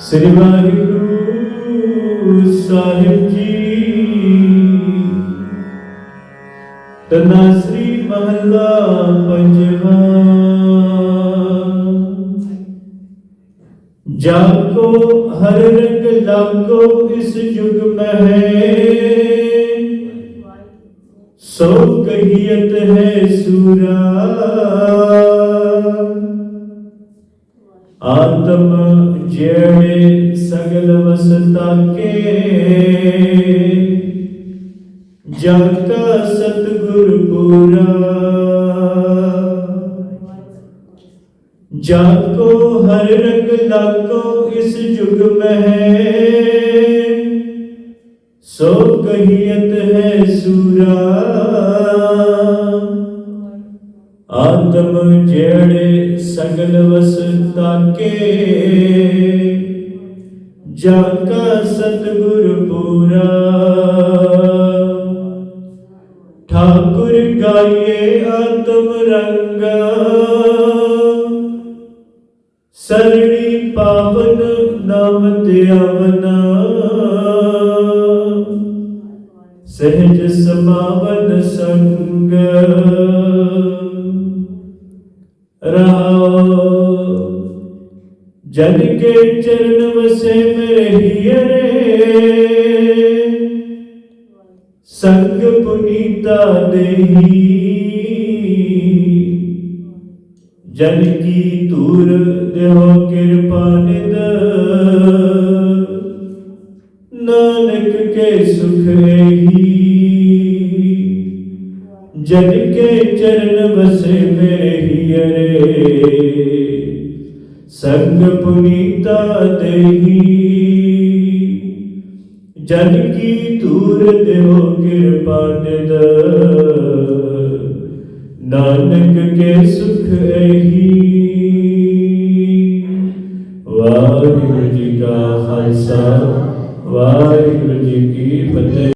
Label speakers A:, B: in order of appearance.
A: ਸ੍ਰੀ ਵਾਹਿਗੁਰੂ ਸਾਹਿਬ ਜੀ ਤਨਾ ਸ੍ਰੀ ਮਹੱਲਾ ਪੰਜਵਾ ਜਾਕੋ ਹਰ ਰੰਗ ਲਾਗੋ ਇਸ ਯੁਗ ਮਹਿ ਸੋ ਕਹੀਅਤ ਹੈ ਆਤਮ ਜਿਹੜੇ ਸਗਲ ਵਸਤਾ ਕੇ ਜਗ ਕਾ ਸਤਿਗੁਰ ਪੂਰਾ। ਜਾਕੋ ਹਰ ਰੰਗ ਲਾਗੋ ਇਸ ਯੁਗ ਮਹਿ, ਸੋ ਕਹੀਅਤ ਆਤਮ ਜਿਹੜੇ ਸਗਲ ਵਸਤਾ ਕੇ ਜਾ ਕਾ ਸਤਿਗੁਰ ਪੂਰਾ। ਠਾਕੁਰ ਗਾਏ ਆਤਮ ਰੰਗਾ, ਸਰਣੀ ਪਾਵਨ ਨਾਮ ਤੇ ਆਵਨਾ। ਸਹਿਜ ਸਮਾਵਨ ਰਹਾਉ ਜਨ ਕੇ ਚਰਨ ਵਸੇ ਮੇਰੇ ਹੀਰੇ ਸੰਗ ਪੁਨੀਤਾ ਦੇਹੀ। ਜਨ ਕੀ ਤੂਰ ਦੇਹੋ ਕਿਰਪਾ ਨਿਦ ਨਾਨਕ ਕੇ ਸੁਖ ਏਹੀ जन के चरण बसे मेरे हियरे। संग पुनीता देही। जन की दूर देव कृपा निद। नानक के सुख एही। वाहिगुरु जी का खालसा, वाहिगुरु जी की फतेह।